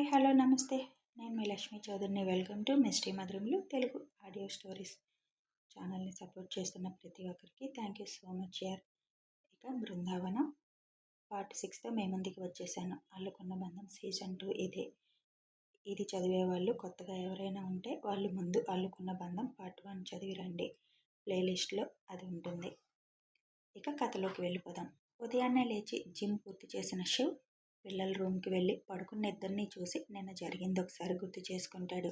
Hi hello నమస్తే. నేను మీ లక్ష్మీ చౌదరిని. వెల్కమ్ టు మిస్టీ మధురములు తెలుగు ఆడియో స్టోరీస్ ఛానల్ని సపోర్ట్ చేస్తున్న ప్రతి ఒక్కరికి థ్యాంక్ యూ సో మచ్ యార్. ఇక బృందావనం పార్ట్ సిక్స్తో మేము ముందుకు వచ్చేసాను. అల్లుకున్న బంధం సీజన్ టూ ఇదే. ఇది చదివే వాళ్ళు కొత్తగా ఎవరైనా ఉంటే వాళ్ళు ముందు అల్లుకున్న బంధం పార్ట్ వన్ చదివి రండి. ప్లేలిస్ట్లో అది ఉంటుంది. ఇక కథలోకి వెళ్ళిపోదాం. ఉదయాన్నే లేచి జిమ్ పూర్తి చేసిన శివ్ పిల్లల రూమ్కి వెళ్ళి పడుకున్న ఇద్దరిని చూసి నిన్న జరిగింది ఒకసారి గుర్తు చేసుకుంటాడు.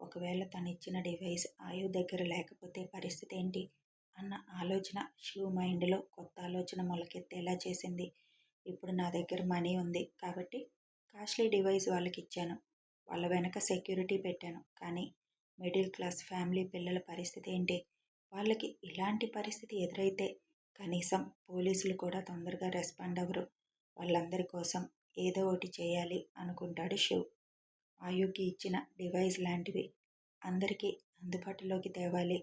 ఒకవేళ తను ఇచ్చిన డివైస్ ఆయు దగ్గర లేకపోతే పరిస్థితి ఏంటి? అన్న ఆలోచన శివ్ మైండ్లో కొత్త ఆలోచన మొలకెత్తేలా చేసింది. ఇప్పుడు నా దగ్గర మనీ ఉంది కాబట్టి కాస్ట్లీ డివైస్ వాళ్ళకి ఇచ్చాను వాళ్ళ వెనక సెక్యూరిటీ పెట్టాను. కానీ మిడిల్ క్లాస్ ఫ్యామిలీ పిల్లల పరిస్థితి ఏంటి? వాళ్ళకి ఇలాంటి పరిస్థితి ఎదురైతే కనీసం పోలీసులు కూడా తొందరగా రెస్పాండ్ అవ్వరు. వాళ్ళందరి కోసం ఏదో ఒకటి చేయాలి అనుకుంటాడు శివ్. ఆయుకి ఇచ్చిన డివైస్ లాంటివి అందరికీ అందుబాటులోకి తేవాలి.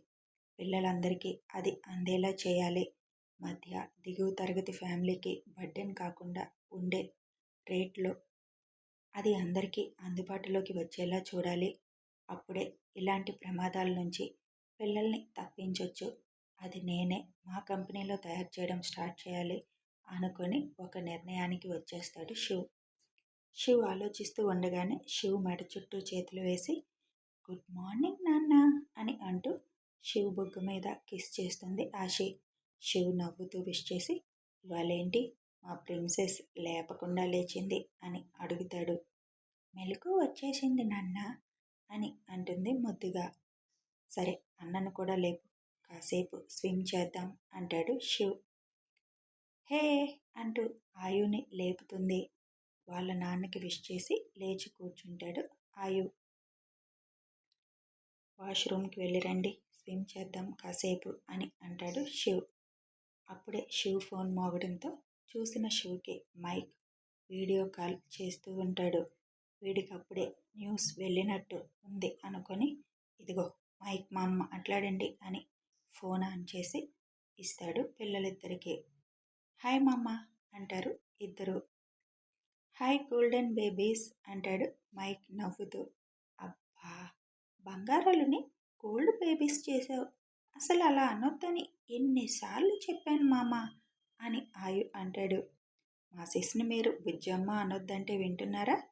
పిల్లలందరికీ అది అందేలా చేయాలి. మధ్య దిగువ తరగతి ఫ్యామిలీకి బర్డెన్ కాకుండా ఉండే రేట్లో అది అందరికీ అందుబాటులోకి వచ్చేలా చూడాలి. అప్పుడే ఇలాంటి ప్రమాదాల నుంచి పిల్లల్ని తప్పించవచ్చు అది నేనే మా కంపెనీలో తయారు చేయడం స్టార్ట్ చేయాలి. అనుకొని ఒక నిర్ణయానికి వచ్చేస్తాడు శివ్. శివ్ ఆలోచిస్తూ ఉండగానే శివ్ మెడ చుట్టూ చేతులు వేసి గుడ్ మార్నింగ్ నాన్న అని అంటూ శివ్ బొగ్గు మీద కిస్ చేస్తుంది ఆశి. శివ్ నవ్వుతూ విష్ చేసి ఇవాళేంటి? మా ప్రిన్సెస్ లేపకుండా లేచింది అని అడుగుతాడు. మెలకు వచ్చేసింది నాన్న అని అంటుంది ముద్దుగా. సరే అన్నను కూడా లేపు కాసేపు స్విమ్ చేద్దాం అంటాడు శివ్. హే అంటూ ఆయుని లేపుతుంది. వాళ్ళ నాన్నకి విష్ చేసి లేచి కూర్చుంటాడు ఆయు వాష్రూమ్కి వెళ్ళి రండి స్విమ్ చేద్దాం కాసేపు అని అంటాడు శివ్. అప్పుడే శివ్ ఫోన్ మోగడంతో చూసిన శివ్కి మైక్ వీడియో కాల్ చేస్తూ ఉంటాడు. వీడికి అప్పుడే న్యూస్ వెళ్ళినట్టు ఉంది అనుకొని ఇదిగో మైక్ మా అమ్మ మాట్లాడండి అని ఫోన్ ఆన్ చేసి ఇస్తాడు పిల్లలిద్దరికీ. హాయ్ మమ్మ అంటారు ఇద్దరు. హాయ్ గోల్డెన్ బేబీస్ అంటాడు మైక్ నవ్వుతూ. అబ్బా బంగారాలుని గోల్డ్ బేబీస్ చేసావు అసలు అలా అనొద్దని ఎన్నిసార్లు చెప్పాను మామ అని ఆయు అంటాడు. మా సిస్ని మీరు బుజ్జమ్మ అనొద్దంటే వింటున్నారా?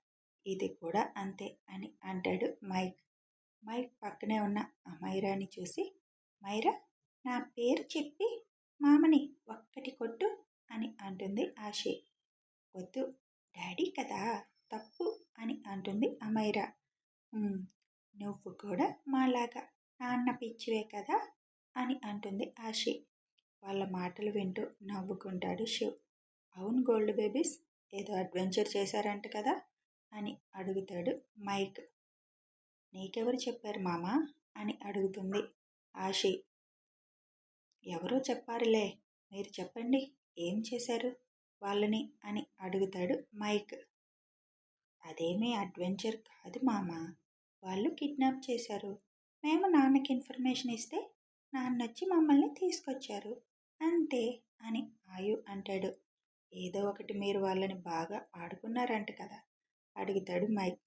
ఇది కూడా అంతే అని అంటాడు మైక్. మైక్ పక్కనే ఉన్న అమైరాని చూసి మైరా నా పేరు చెప్పి మామని ఒక్కటి కొట్టు. అని అంటుంది ఆషి వద్దు డాడీ కదా తప్పు అని అంటుంది అమైరా. నువ్వు కూడా మాలాగా నాన్న పిచ్చివే కదా అని అంటుంది ఆషి వాళ్ళ మాటలు వింటూ నవ్వుకుంటాడు శివ్. అవును గోల్డ్ బేబీస్ ఏదో అడ్వెంచర్ చేశారంట కదా అని అడుగుతాడు మైక్. నీకెవరు చెప్పారు మామా అని అడుగుతుంది ఆషి ఎవరో చెప్పారులే మీరు చెప్పండి ఏం చేశారు? వాళ్ళని అని అడుగుతాడు మైక్. అదేమీ అడ్వెంచర్ కాదు మామ. వాళ్ళు కిడ్నాప్ చేశారు. మేము నాన్నకి ఇన్ఫర్మేషన్ ఇస్తే నాన్న వచ్చి మమ్మల్ని తీసుకొచ్చారు. అంతే అని ఆయు అంటాడు. ఏదో ఒకటి మీరు వాళ్ళని బాగా ఆడుకున్నారంట కదా అడుగుతాడు మైక్.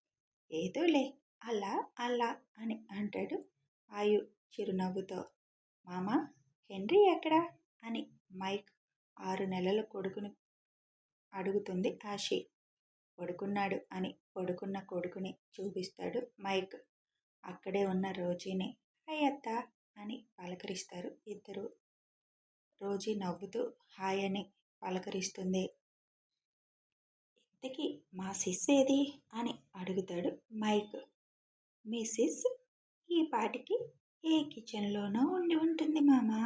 ఏదోలే అలా అలా అని అంటాడు ఆయు చిరునవ్వుతో. మామ హెన్రీ ఎక్కడా? అని మైక్ ఆరు నెలల కొడుకుని అడుగుతుంది ఆశి పడుకున్నాడు అని పడుకున్న కొడుకుని చూపిస్తాడు మైక్. అక్కడే ఉన్న రోజీని హాయ్ అత్త అని పలకరిస్తారు ఇద్దరు. రోజీ నవ్వుతూ హాయ్ అని పలకరిస్తుంది. ఇంతకీ మా సిస్ ఏది? అని అడుగుతాడు మైక్. మీ సిస్ ఈ పాటికి ఏ కిచెన్లోనో ఉండి ఉంటుంది మామా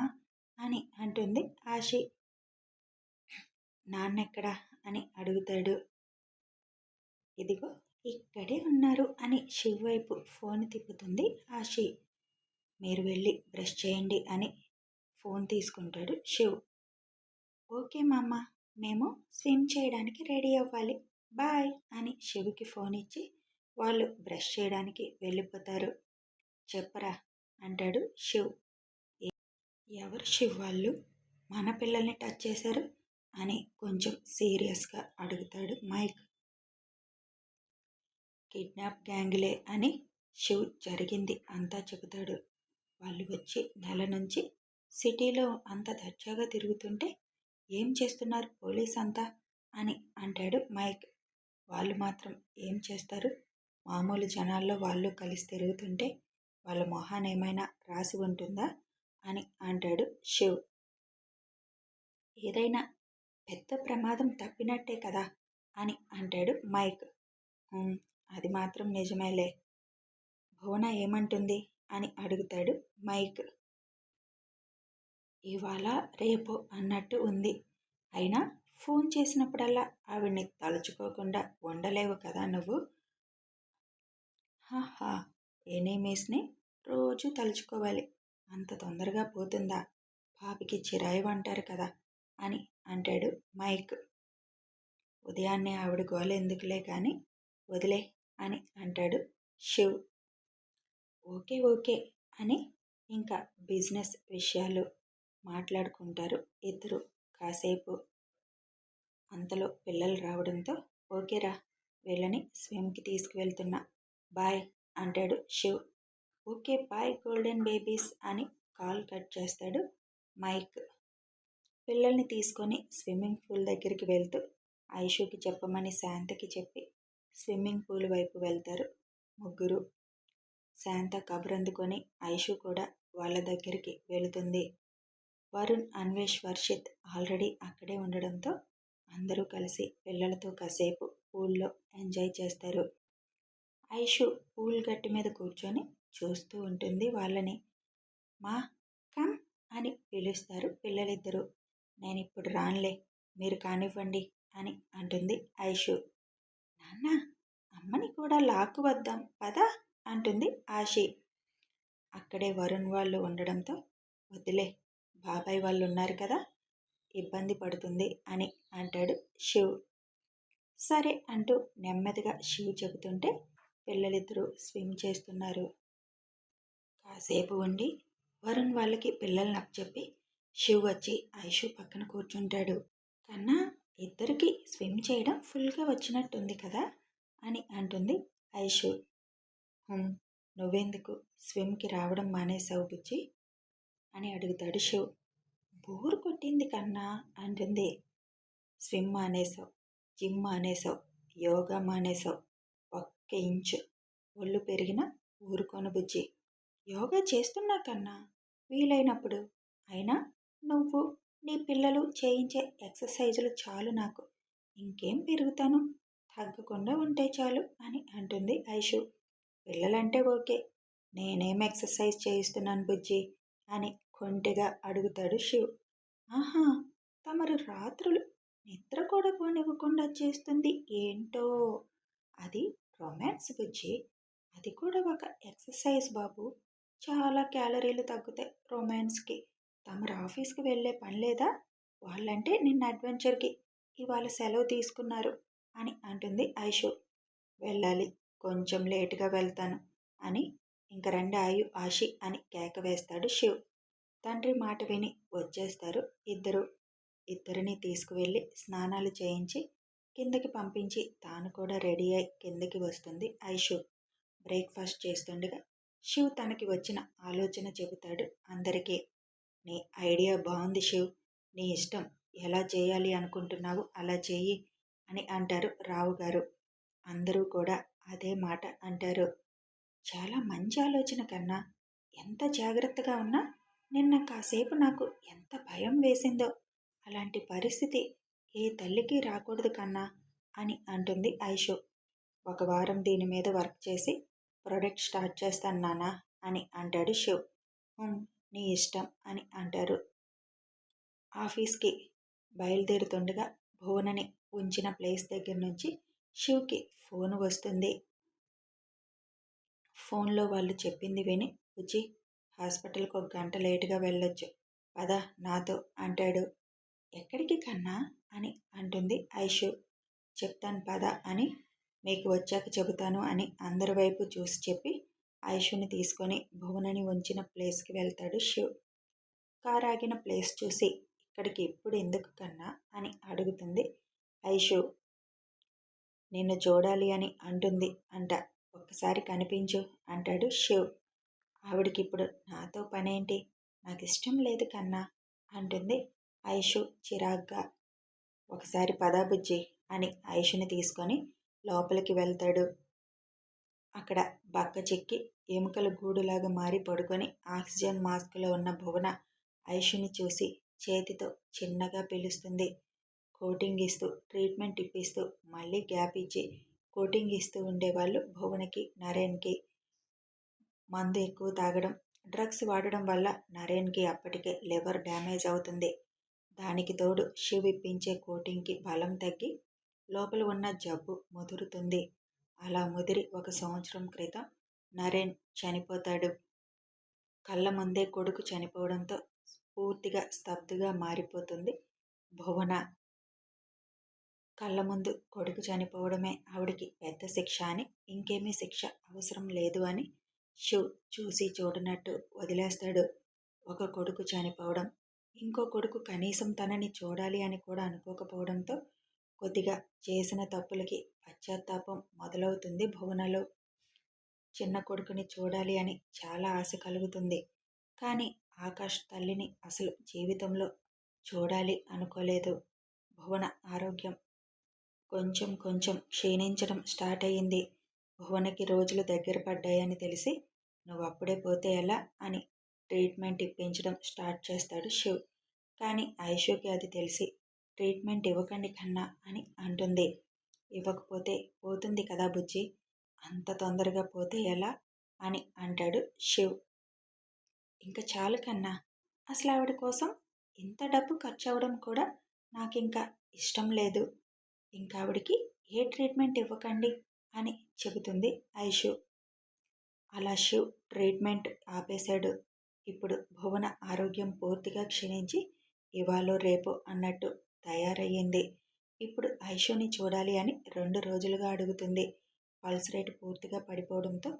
అని అంటుంది ఆశి నాన్నెక్కడా? అని అడుగుతాడు. ఇదిగో ఇక్కడే ఉన్నారు అని శివ్ వైపు ఫోన్ తిప్పుతుంది ఆశి మీరు వెళ్ళి బ్రష్ చేయండి అని ఫోన్ తీసుకుంటాడు శివ్. ఓకే మామ మేము స్విమ్ చేయడానికి రెడీ అవ్వాలి. బాయ్ అని శివుకి ఫోన్ ఇచ్చి వాళ్ళు బ్రష్ చేయడానికి వెళ్ళిపోతారు. చెప్పరా అంటాడు శివ్. ఎవరు శివ్ వాళ్ళు? మన పిల్లల్ని టచ్ చేశారు. అని కొంచెం సీరియస్గా అడుగుతాడు మైక్. కిడ్నాప్ గ్యాంగ్లే అని శివ్ జరిగింది అంతా చెబుతాడు. వాళ్ళు వచ్చి నెల నుంచి సిటీలో అంత దర్జాగా తిరుగుతుంటే ఏం చేస్తున్నారు పోలీస్ అంతా అని అంటాడు మైక్. వాళ్ళు మాత్రం ఏం చేస్తారు? మామూలు జనాల్లో వాళ్ళు కలిసి తిరుగుతుంటే వాళ్ళ మొహాన్ ఏమైనా రాసి ఉంటుందా? అని అంటాడు శివ్ ఏదైనా పెద్ద ప్రమాదం తప్పినట్టే కదా అని అంటాడు మైక్. అది మాత్రం నిజమేలే. భువన ఏమంటుంది? అని అడుగుతాడు మైక్. ఇవాళ రేపు అన్నట్టు ఉంది. అయినా ఫోన్ చేసినప్పుడల్లా ఆవిడ్ని తలుచుకోకుండా ఉండలేవు కదా నువ్వు. హాహా ఎనీమీస్ని రోజు తలుచుకోవాలి. అంత తొందరగా పోతుందా? పాపికి చిరాయి అంటారు కదా అని అంటాడు మైక్. ఉదయాన్నే ఆవిడ గోల ఎందుకులే కానీ వదిలే అని అంటాడు శివ్. ఓకే ఓకే అని ఇంకా బిజినెస్ విషయాలు మాట్లాడుకుంటారు ఇద్దరు కాసేపు. అంతలో పిల్లలు రావడంతో ఓకేరా వీళ్ళని స్విమ్కి తీసుకువెళ్తున్నా. బాయ్ అంటాడు Shiv. Okay bye golden babies అని కాల్ కట్ చేస్తాడు మైక్. పిల్లల్ని తీసుకొని స్విమ్మింగ్ పూల్ దగ్గరికి వెళ్తూ ఐషుకి చెప్పమని శాంతకి చెప్పి స్విమ్మింగ్ పూల్ వైపు వెళ్తారు ముగ్గురు. శాంత కబురందుకొని ఐషు కూడా వాళ్ళ దగ్గరికి వెళుతుంది. వరుణ్ అన్వేష్ వర్షిత్ ఆల్రెడీ అక్కడే ఉండడంతో అందరూ కలిసి పిల్లలతో కాసేపు పూల్లో ఎంజాయ్ చేస్తారు. ఐషు పూల్ గట్టి మీద కూర్చొని చూస్తూ ఉంటుంది వాళ్ళని. మా కమ్ అని పిలుస్తారు పిల్లలిద్దరూ. నేను ఇప్పుడు రానులే మీరు కానివ్వండి అని అంటుంది ఐషు నాన్న అమ్మని కూడా లాక్కు వద్దాం పదా అంటుంది ఆశి. అక్కడే వరుణ్ వాళ్ళు ఉండడంతో వదిలే బాబాయ్ వాళ్ళు ఉన్నారు కదా ఇబ్బంది పడుతుంది అని అంటాడు శివ్. సరే అంటూ నెమ్మదిగా శివ్ చెబుతుంటే పిల్లలిద్దరూ స్విమ్ చేస్తున్నారు. కాసేపు ఉండి వరుణ్ వాళ్ళకి పిల్లల్ని అప్పచెప్పి శివ్ వచ్చి ఐషు పక్కన కూర్చుంటాడు. కన్నా ఇద్దరికి స్విమ్ చేయడం ఫుల్గా వచ్చినట్టుంది కదా అని అంటుంది ఐషు. నువ్వెందుకు స్విమ్కి రావడం మానేసావు బుజ్జి అని అడుగుతాడు శివ్. బోర్ కొట్టింది కన్నా అంటుంది. స్విమ్ మానేసావు జిమ్ మానేసావు యోగా మానేసావు ఒక్క ఇంచు ఒళ్ళు పెరిగిన ఊరుకోను బుజ్జి. యోగా చేస్తున్నా కన్నా వీలైనప్పుడు అయినా నువ్వు నీ పిల్లలు చేయించే ఎక్సర్సైజులు చాలు నాకు. ఇంకేం పెరుగుతాను? తగ్గకుండా ఉంటే చాలు అని అంటుంది ఐషు. పిల్లలంటే ఓకే. నేనేం ఎక్సర్సైజ్ చేయిస్తున్నాను బుజ్జి? అని కొంటిగా అడుగుతాడు శివ్. ఆహా తమరు రాత్రులు నిద్ర కూడా పోనివ్వకుండా చేస్తుంది ఏంటో? అది రొమాన్స్ బుజ్జి. అది కూడా ఒక ఎక్సర్సైజ్ బాబు. చాలా క్యాలరీలు తగ్గుతాయి రొమాన్స్కి. తమరు ఆఫీస్కి వెళ్ళే పని లేదా? వాళ్ళంటే నిన్న అడ్వెంచర్కి ఇవాళ సెలవు తీసుకున్నారు అని అంటుంది ఐషు. వెళ్ళాలి కొంచెం లేటుగా వెళ్తాను అని ఇంక రెండు ఆయు ఆషి అని కేక వేస్తాడు శివ్. తండ్రి మాట విని వచ్చేస్తారు ఇద్దరు. ఇద్దరిని తీసుకువెళ్ళి స్నానాలు చేయించి కిందకి పంపించి తాను కూడా రెడీ అయి కిందకి వస్తుంది ఐషు. బ్రేక్ఫాస్ట్ చేస్తుండగా శివ్ తనకి వచ్చిన ఆలోచన చెబుతాడు అందరికీ. నీ ఐడియా బాగుంది శివ్. నీ ఇష్టం. ఎలా చేయాలి అనుకుంటున్నావు అలా చేయి అని అంటారు రావు గారు. అందరూ కూడా అదే మాట అంటారు. చాలా మంచి ఆలోచన కన్నా ఎంత జాగ్రత్తగా ఉన్నా నిన్న కాసేపు నాకు ఎంత భయం వేసిందో అలాంటి పరిస్థితి ఏ తల్లికి రాకూడదు కన్నా అని అంటుంది ఐషు. ఒక వారం దీని మీద వర్క్ చేసి ప్రొడక్ట్ స్టార్ట్ చేస్తాను నానా అని అంటాడు శివ్. నీ ఇష్టం అని అంటారు. ఆఫీస్కి బయలుదేరుతుండగా భువనని ఉంచిన ప్లేస్ దగ్గర నుంచి శివ్కి ఫోన్ వస్తుంది. ఫోన్లో వాళ్ళు చెప్పింది విని వచ్చి హాస్పిటల్కి ఒక గంట లేటుగా వెళ్ళొచ్చు. పద నాతో అంటాడు. ఎక్కడికి కన్నా? అని అంటుంది ఐషు. చెప్తాను పద అని మీకు వచ్చాక చెబుతాను అని అందరి వైపు చూసి చెప్పి ఐషుని తీసుకొని భువనని ఉంచిన ప్లేస్కి వెళ్తాడు శివ్. కారు ఆగిన ప్లేస్ చూసి ఇక్కడికి ఇప్పుడు ఎందుకు కన్నా అని అడుగుతుంది ఐషు. నిన్ను చూడాలి అని అంటుంది అంట. ఒక్కసారి కనిపించు అంటాడు శివ్. ఆవిడకిప్పుడు నాతో పనేంటి? నాకు ఇష్టం లేదు కన్నా అంటుంది ఐషు చిరాగ్గా. ఒకసారి పదాబుజ్జి అని ఐషుని తీసుకొని లోపలికి వెళ్తాడు. అక్కడ బక్క చెక్కి ఎముకల గూడులాగా మారి పడుకొని ఆక్సిజన్ మాస్క్లో ఉన్న భువన ఐషుని చూసి చేతితో చిన్నగా పిలుస్తుంది. కోటింగ్ ఇస్తూ ట్రీట్మెంట్ ఇప్పిస్తూ మళ్ళీ గ్యాప్ ఇచ్చి కోటింగ్ ఇస్తూ ఉండేవాళ్ళు భువనకి నరేన్కి. మందు ఎక్కువ తాగడం డ్రగ్స్ వాడడం వల్ల నరేన్కి అప్పటికే లివర్ డ్యామేజ్ అవుతుంది. దానికి తోడు శివ్ ఇప్పించే కోటింగ్కి బలం తగ్గి లోపల ఉన్న జబ్బు ముదురుతుంది. అలా ముదిరి ఒక సంవత్సరం క్రితం నరేన్ చనిపోతాడు. కళ్ళ ముందే కొడుకు చనిపోవడంతో పూర్తిగా స్తబ్దుగా మారిపోతుంది భువన. కళ్ళ ముందు కొడుకు చనిపోవడమే ఆవిడికి పెద్ద శిక్ష అని ఇంకేమీ శిక్ష అవసరం లేదు అని శివ్ చూసి చూడనట్టు వదిలేస్తాడు ఒక కొడుకు చనిపోవడం. ఇంకో కొడుకు కనీసం తనని చూడాలి అని కూడా అనుకోకపోవడంతో కొద్దిగా చేసిన తప్పులకి పశ్చాత్తాపం మొదలవుతుంది భువనలో చిన్న కొడుకుని చూడాలి అని చాలా ఆశ కలుగుతుంది. కానీ ఆకాష్ తల్లిని అసలు జీవితంలో చూడాలి అనుకోలేదు. భువన ఆరోగ్యం కొంచెం కొంచెం క్షీణించడం స్టార్ట్ అయ్యింది. భువనకి రోజులు దగ్గర పడ్డాయని తెలిసి నువ్వు అప్పుడే పోతే ఎలా? అని ట్రీట్మెంట్ ఇప్పించడం స్టార్ట్ చేస్తాడు శివ్. కానీ ఐషుకి అది తెలిసి ట్రీట్మెంట్ ఇవ్వకండి కన్నా అని అంటుంది. ఇవ్వకపోతే పోతుంది కదా బుజ్జి? అంత తొందరగా పోతే ఎలా? అని అంటాడు శివ్. ఇంకా చాలు కన్నా అసలు ఆవిడ కోసం ఇంత డబ్బు ఖర్చు అవ్వడం కూడా నాకు ఇంకా ఇష్టం లేదు. ఇంకా ఆవిడకి ఏ ట్రీట్మెంట్ ఇవ్వకండి అని చెబుతుంది ఐషు. అలా శివ్ ట్రీట్మెంట్ ఆపేశాడు. ఇప్పుడు భువన ఆరోగ్యం పూర్తిగా క్షీణించి ఇవాళ రేపు అన్నట్టు తయారయ్యింది. ఇప్పుడు ఐషుని చూడాలి అని రెండు రోజులుగా అడుగుతుంది. పల్స్ రేట్ పూర్తిగా పడిపోవడంతో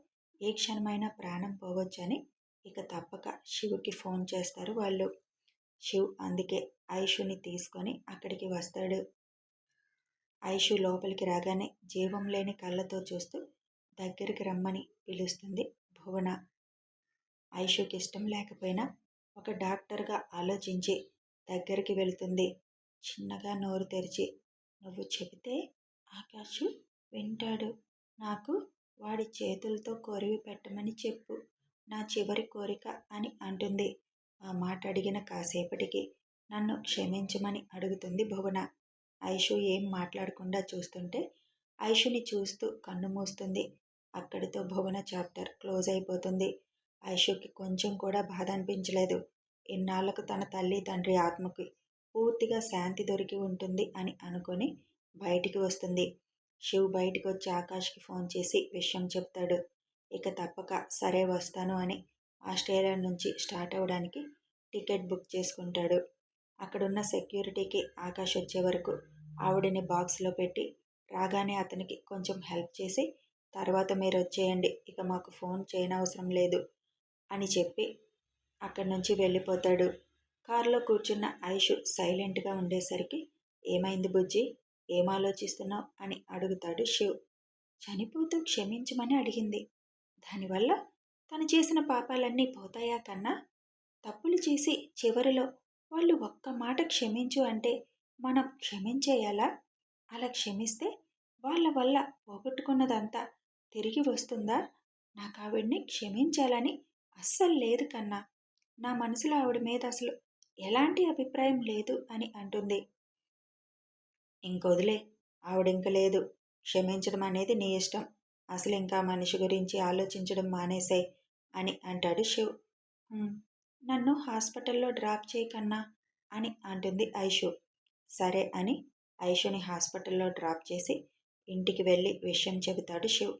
ఏ క్షణమైనా ప్రాణం పోవచ్చని ఇక తప్పక శివుకి ఫోన్ చేస్తారు వాళ్ళు. శివ్ అందుకే ఐషుని తీసుకొని అక్కడికి వస్తాడు. ఐషు లోపలికి రాగానే జీవం లేని కళ్ళతో చూస్తూ దగ్గరికి రమ్మని పిలుస్తుంది భువన. ఐషుకి ఇష్టం లేకపోయినా ఒక డాక్టర్గా ఆలోచించి దగ్గరికి వెళుతుంది. చిన్నగా నోరు తెరిచి నువ్వు చెబితే ఆకాశు వింటాడు. నాకు వాడి చేతులతో కొరివి పెట్టమని చెప్పు. నా చివరి కోరిక అని అంటుంది. ఆ మాట అడిగిన కాసేపటికి నన్ను క్షమించమని అడుగుతుంది భువన. ఐషు ఏం మాట్లాడకుండా చూస్తుంటే ఐషుని చూస్తూ కన్ను మూస్తుంది. అక్కడితో భువన చాప్టర్ క్లోజ్ అయిపోతుంది. ఐషుకి కొంచెం కూడా బాధ అనిపించలేదు. ఇన్నాళ్ళకు తన తల్లి తండ్రి ఆత్మకి పూర్తిగా శాంతి దొరికి ఉంటుంది అని అనుకొని బయటికి వస్తుంది. శివ్ బయటికి వచ్చి ఆకాష్కి ఫోన్ చేసి విషయం చెప్తాడు. ఇక తప్పక సరే వస్తాను అని ఆస్ట్రేలియా నుంచి స్టార్ట్ అవ్వడానికి టికెట్ బుక్ చేసుకుంటాడు. అక్కడున్న సెక్యూరిటీకి ఆకాష్ వచ్చే వరకు ఆవిడని బాక్స్లో పెట్టి రాగానే అతనికి కొంచెం హెల్ప్ చేసి తర్వాత మీరు వచ్చేయండి ఇక మాకు ఫోన్ చేయనవసరం లేదు అని చెప్పి అక్కడి నుంచి వెళ్ళిపోతాడు. కారులో కూర్చున్న ఐషు సైలెంట్గా ఉండేసరికి ఏమైంది బుజ్జి? ఏం ఆలోచిస్తున్నావు? అని అడుగుతాడు శివ్. చనిపోతూ క్షమించమని అడిగింది. దానివల్ల తను చేసిన పాపాలన్నీ పోతాయా కన్నా? తప్పులు చేసి చివరిలో వాళ్ళు ఒక్క మాట క్షమించు అంటే మనం క్షమించేయాలా? అలా క్షమిస్తే వాళ్ళ వల్ల పోగొట్టుకున్నదంతా తిరిగి వస్తుందా? నాకు ఆవిడ్ని క్షమించాలని అస్సలు లేదు కన్నా. నా మనసులో ఆవిడ మీద అసలు ఎలాంటి అభిప్రాయం లేదు అని అంటుంది. ఇంకొదిలే ఆవిడింక లేదు. క్షమించడం అనేది నీ ఇష్టం. అసలు ఇంకా మనిషి గురించి ఆలోచించడం మానేసాయి అని అంటాడు శివ్. నన్ను హాస్పిటల్లో డ్రాప్ చేయకన్నా అని అంటుంది ఐషు. సరే అని ఐషుని హాస్పిటల్లో డ్రాప్ చేసి ఇంటికి వెళ్ళి విషయం చెబుతాడు శివ్.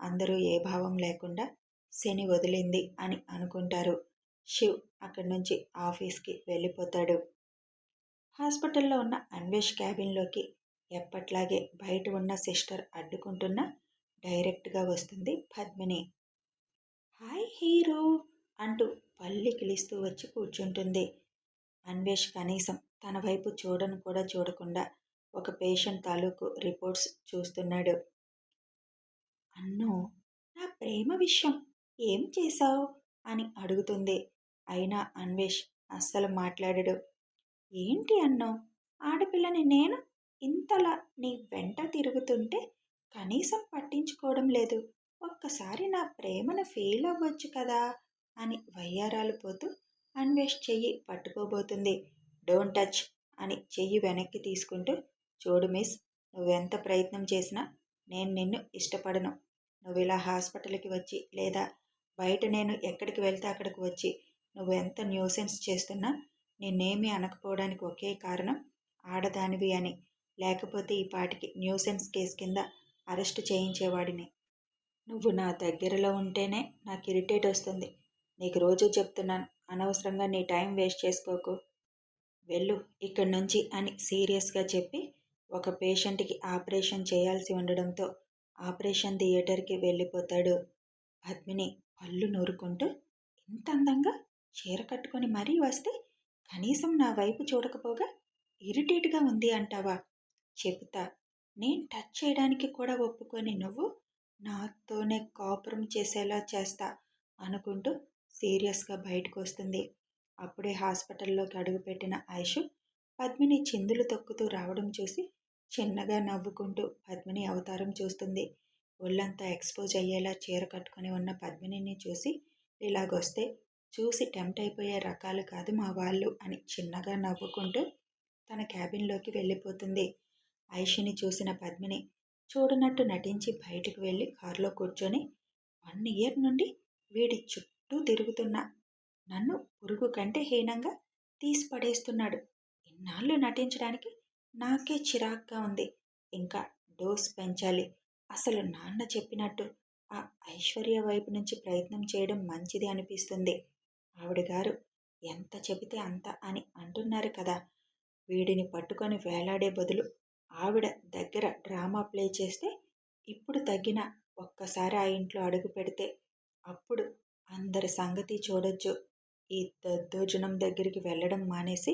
అందరూ ఏ భావం లేకుండా శని వదిలింది అని అనుకుంటారు. శివ్ అక్కడి నుంచి ఆఫీస్కి వెళ్ళిపోతాడు. హాస్పిటల్లో ఉన్న అన్వేష్ క్యాబిన్లోకి ఎప్పట్లాగే బయట ఉన్న సిస్టర్ అడ్డుకుంటున్న డైరెక్ట్గా వస్తుంది పద్మిని. Hi hero! అంటూ పల్లి కిలిస్తూ వచ్చి కూర్చుంటుంది. అన్వేష్ కనీసం తన వైపు చూడను కూడా చూడకుండా ఒక పేషెంట్ తాలూకు రిపోర్ట్స్ చూస్తున్నాడు. అన్ను! నా ప్రేమ విషయం ఏం చేశావు? అని అడుగుతుంది. అయినా అన్వేష్ అస్సలు మాట్లాడడు. ఏంటి అన్నో ఆడపిల్లని నేను ఇంతలా నీ వెంట తిరుగుతుంటే కనీసం పట్టించుకోవడం లేదు. ఒక్కసారి నా ప్రేమను ఫీల్ అవ్వచ్చు కదా అని వయ్యారాలు పోతూ అన్వేష్ చెయ్యి పట్టుకోబోతుంది. డోంట్ టచ్ అని చెయ్యి వెనక్కి తీసుకుంటూ చూడు మిస్ నువ్వెంత ప్రయత్నం చేసినా నేను నిన్ను ఇష్టపడను. నువ్వు ఇలా హాస్పిటల్కి వచ్చి లేదా బయట నేను ఎక్కడికి వెళ్తే అక్కడికి వచ్చి నువ్వు ఎంత న్యూసెన్స్ చేస్తున్నా నిన్నేమీ అనకపోవడానికి ఒకే కారణం ఆడదానివి అని. లేకపోతే ఈ పాటికి న్యూసెన్స్ కేసు కింద అరెస్ట్ చేయించేవాడిని. నువ్వు నా దగ్గరలో ఉంటేనే నాకు ఇరిటేట్ వస్తుంది. నీకు రోజు చెప్తున్నాను అనవసరంగా నీ టైం వేస్ట్ చేసుకోకు. వెళ్ళు ఇక్కడి నుంచి అని సీరియస్గా చెప్పి ఒక పేషెంట్కి ఆపరేషన్ చేయాల్సి ఉండడంతో ఆపరేషన్ థియేటర్కి వెళ్ళిపోతాడు. పద్మిని పళ్ళు నూరుకుంటూ ఇంత అందంగా చీర కట్టుకొని మరీ వస్తే కనీసం నా వైపు చూడకపోగా ఇరిటేట్గా ఉంది అంటావా? చెబుతా. నేను టచ్ చేయడానికి కూడా ఒప్పుకొని నువ్వు నాతోనే కాపురం చేసేలా చేస్తా అనుకుంటూ సీరియస్గా బయటకు వస్తుంది అప్పుడే హాస్పిటల్లోకి అడుగుపెట్టిన ఐషు పద్మిని చిందులు తొక్కుతూ రావడం చూసి చిన్నగా నవ్వుకుంటూ పద్మిని అవతారం చూస్తుంది. ఒళ్ళంతా ఎక్స్పోజ్ అయ్యేలా చీర కట్టుకుని ఉన్న పద్మినిని చూసి ఇలాగొస్తే చూసి టెంప్ట్ అయిపోయే రకాలు కాదు మా వాళ్ళు అని చిన్నగా నవ్వుకుంటూ తన క్యాబిన్లోకి వెళ్ళిపోతుంది. ఐషిని చూసిన పద్మిని చూడనట్టు నటించి బయటకు వెళ్ళి కారులో కూర్చొని వన్ ఇయర్ నుండి వీడి చుట్టూ తిరుగుతున్నా. నన్ను పురుగు కంటే హీనంగా తీసి పడేస్తున్నాడు. ఇన్నాళ్ళు నటించడానికి నాకే చిరాగ్గా ఉంది. ఇంకా డోస్ పెంచాలి. అసలు నాన్న చెప్పినట్టు ఆ ఐశ్వర్య వైపు నుంచి ప్రయత్నం చేయడం మంచిది అనిపిస్తుంది. ఆవిడ గారు ఎంత చెబితే అంత అని అంటున్నారు కదా. వీడిని పట్టుకొని వేలాడే బదులు ఆవిడ దగ్గర డ్రామా ప్లే చేస్తే ఇప్పుడు తగ్గిన ఒక్కసారి ఆ ఇంట్లో అడుగు పెడితే అప్పుడు అందరి సంగతి చూడొచ్చు. ఈ దద్దోజనం దగ్గరికి వెళ్ళడం మానేసి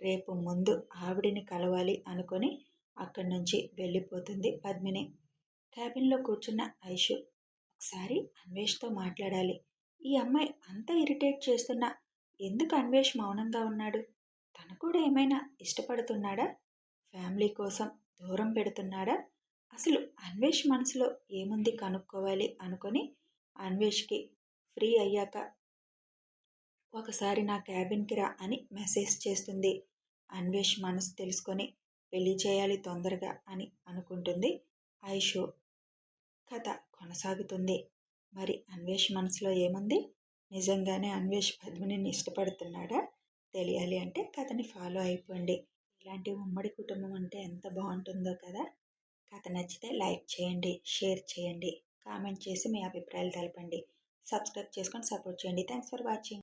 రేపు ముందు ఆవిడిని కలవాలి అనుకొని అక్కడి నుంచి వెళ్ళిపోతుంది పద్మిని. క్యాబిన్లో కూర్చున్న ఐషు ఒకసారి అన్వేష్తో మాట్లాడాలి. ఈ అమ్మాయి అంత ఇరిటేట్ చేస్తున్నా ఎందుకు అన్వేష్ మౌనంగా ఉన్నాడు? తను కూడా ఏమైనా ఇష్టపడుతున్నాడా? ఫ్యామిలీ కోసం దూరం పెడుతున్నాడా? అసలు అన్వేష్ మనసులో ఏముంది కనుక్కోవాలి అనుకొని అన్వేష్కి ఫ్రీ అయ్యాక ఒకసారి నా క్యాబిన్కి రా అని మెసేజ్ చేస్తుంది. అన్వేష్ మనసు తెలుసుకొని పెళ్ళి చేయాలి తొందరగా అని అనుకుంటుంది ఐషో. కథ కొనసాగుతుంది. మరి అన్వేష్ మనసులో ఏముంది? నిజంగానే అన్వేష్ పద్మిని ఇష్టపడుతున్నాడా? తెలియాలి అంటే కథని ఫాలో అయిపోండి. ఇలాంటి ఉమ్మడి కుటుంబం అంటే ఎంత బాగుంటుందో కదా! కథ నచ్చితే లైక్ చేయండి షేర్ చేయండి కామెంట్ చేసి మీ అభిప్రాయాలు తెలపండి. సబ్స్క్రైబ్ చేసుకొని సపోర్ట్ చేయండి. Thanks for watching.